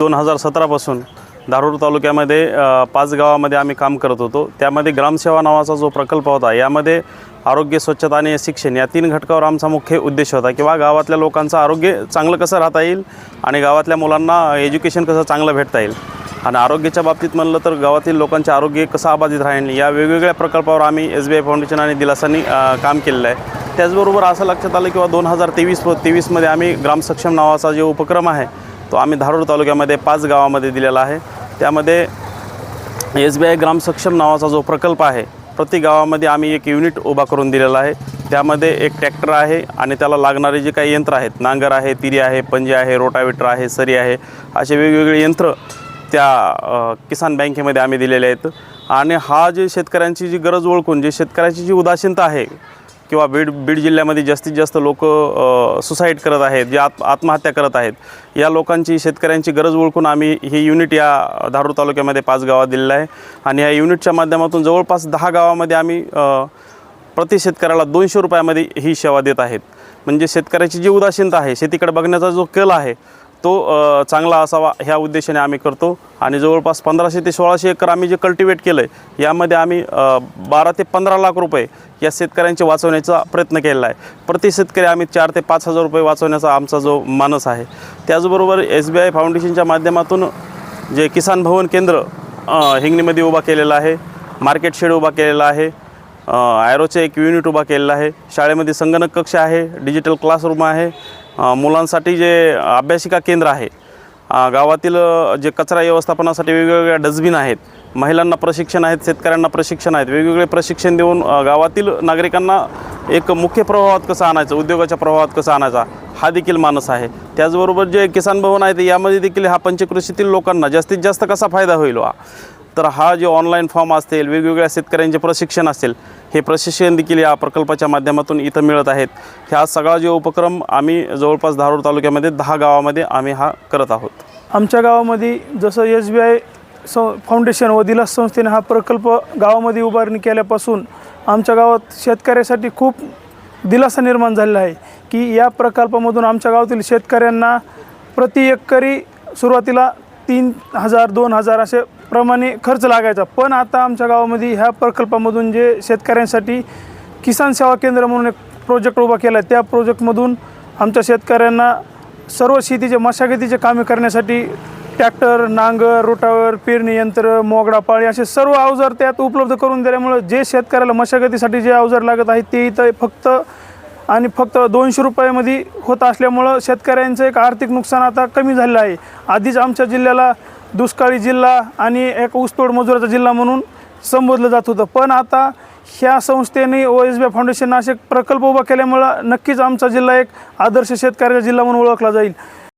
दोन हजार सतरापासून धारूर तालुक्यामध्ये पाच गावामध्ये आम्ही काम करत होतो. त्यामध्ये ग्रामसेवा नावाचा जो प्रकल्प होता यामध्ये आरोग्य स्वच्छता आणि शिक्षण या तीन घटकावर आमचा मुख्य उद्देश होता किंवा गावातल्या लोकांचं आरोग्य चांगलं कसं राहता येईल आणि गावातल्या मुलांना एज्युकेशन कसं चांगलं भेटता येईल. आणि आरोग्याच्या बाबतीत म्हणलं तर गावातील लोकांचे आरोग्य कसं अबाधित राहील या वेगवेगळ्या प्रकल्पावर आम्ही एस बी आय फाउंडेशन आणि दिलासांनी काम केलेलं आहे. त्याचबरोबर असं लक्षात आलं किंवा दोन हजार तेवीस तेवीसमध्ये आम्ही ग्रामसक्षम नावाचा जो उपक्रम आहे तो आम्ही धारूर तालुक्यामध्ये पाच गावामध्ये दिलेला आहे. त्यामध्ये एस बी आय ग्राम सक्षम नावाचा जो प्रकल्प आहे प्रति गावामध्ये आम्ही एक युनिट उभा करून दिलेला आहे. त्यामध्ये एक ट्रॅक्टर आहे आणि त्याला लागणारे जे काही यंत्र आहेत नांगर आहे तिरी आहे पंजे आहे रोटावेटर आहे सरी आहे असे वेगवेगळे यंत्र त्या किसान बँकेमध्ये आम्ही दिलेले आहेत. आणि हा जे शेतकऱ्यांची जी गरज ओळखून जे शेतकऱ्याची जी उदासीनता आहे किंवा बीड बीड जिल्ह्यामध्ये जास्तीत जास्त लोक सुसाईड करत आहेत जे आत आत्महत्या करत आहेत या लोकांची शेतकऱ्यांची गरज ओळखून आम्ही ही युनिट या धारूर तालुक्यामध्ये पाच गावात दिलेलं आहे. आणि या युनिटच्या माध्यमातून जवळपास दहा गावामध्ये आम्ही प्रति शेतकऱ्याला दोनशे रुपयामध्ये ही सेवा देत आहेत. म्हणजे शेतकऱ्याची जी उदासीनता आहे शेतीकडे बघण्याचा जो कल आहे तो चांगला असावा ह्या उद्देशाने आम्ही करतो. आणि जवळपास पंधराशे ते सोळाशे एकर आम्ही जे कल्टिवेट केलं आहे यामध्ये आम्ही बारा ते पंधरा लाख रुपये या शेतकऱ्यांचे वाचवण्याचा प्रयत्न केलेला आहे. प्रति शेतकरी आम्ही चार ते पाच हजार रुपये वाचवण्याचा आमचा जो मानस आहे. त्याचबरोबर एस बी आय फाउंडेशनच्या माध्यमातून जे किसान भवन केंद्र हिंगणीमध्ये उभा केलेलं आहे मार्केट शेड उभा केलेला आहे ॲरोचे एक युनिट उभा केलेलं आहे शाळेमध्ये संगणक कक्ष आहे डिजिटल क्लासरूम आहे मुलांसाठी जे अभ्यासिका केंद्र आहे गावातील जे कचरा व्यवस्थापनासाठी वेगवेगळ्या डस्टबिन आहेत महिलांना प्रशिक्षण आहेत शेतकऱ्यांना प्रशिक्षण आहेत वेगवेगळे प्रशिक्षण देऊन गावातील नागरिकांना एक मुख्य प्रवाहात कसं आणायचं उद्योगाच्या प्रवाहात कसं आणायचा हा देखील मानस आहे. त्याचबरोबर जे किसान भवन आहे यामध्ये देखील हा पंचकृषीतील लोकांना जास्तीत जास्त कसा फायदा होईल? वा तर हा जे ऑनलाईन फॉर्म असतील वेगवेगळ्या शेतकऱ्यांचे प्रशिक्षण असेल हे प्रशिक्षण देखील या प्रकल्पाच्या माध्यमातून इथं मिळत आहेत. ह्या सगळा जो उपक्रम आम्ही जवळपास धारूर तालुक्यामध्ये दहा गावामध्ये आम्ही हा करत आहोत. आमच्या गावामध्ये जसं एस बी आय स फाउंडेशन व दिलास संस्थेने हा प्रकल्प गावामध्ये उभारणी केल्यापासून आमच्या गावात शेतकऱ्यासाठी खूप दिलासा निर्माण झालेला आहे की या प्रकल्पामधून आमच्या गावातील शेतकऱ्यांना प्रति एकरी सुरुवातीला तीन हजार दोन हजार असे प्रमाणे खर्च लागायचा. पण आता आमच्या गावामध्ये ह्या प्रकल्पामधून जे शेतकऱ्यांसाठी किसान सेवा केंद्र म्हणून एक प्रोजेक्ट उभा केला आहे त्या प्रोजेक्टमधून आमच्या शेतकऱ्यांना सर्व शेतीचे मशागतीचे कामे करण्यासाठी ट्रॅक्टर नांगर रोटावर पेरणी यंत्र मोगडा पाळी असे सर्व अवजार त्यात उपलब्ध करून दिल्यामुळं जे शेतकऱ्याला मशागतीसाठी जे अवजार लागत आहेत ते इथं फक्त आणि फक्त दोनशे रुपयामध्ये होत असल्यामुळं शेतकऱ्यांचं एक आर्थिक नुकसान आता कमी झालेलं आहे. आधीच आमच्या जिल्ह्याला दुष्काळी जिल्हा आणि एक ऊसतोड मजुराचा जिल्हा म्हणून संबोधलं जात होतं. पण आता ह्या संस्थेने ओ एस बी फाउंडेशन असे प्रकल्प उभा केल्यामुळं नक्कीच आमचा जिल्हा एक आदर्श शेतकऱ्याचा जिल्हा म्हणून ओळखला जाईल.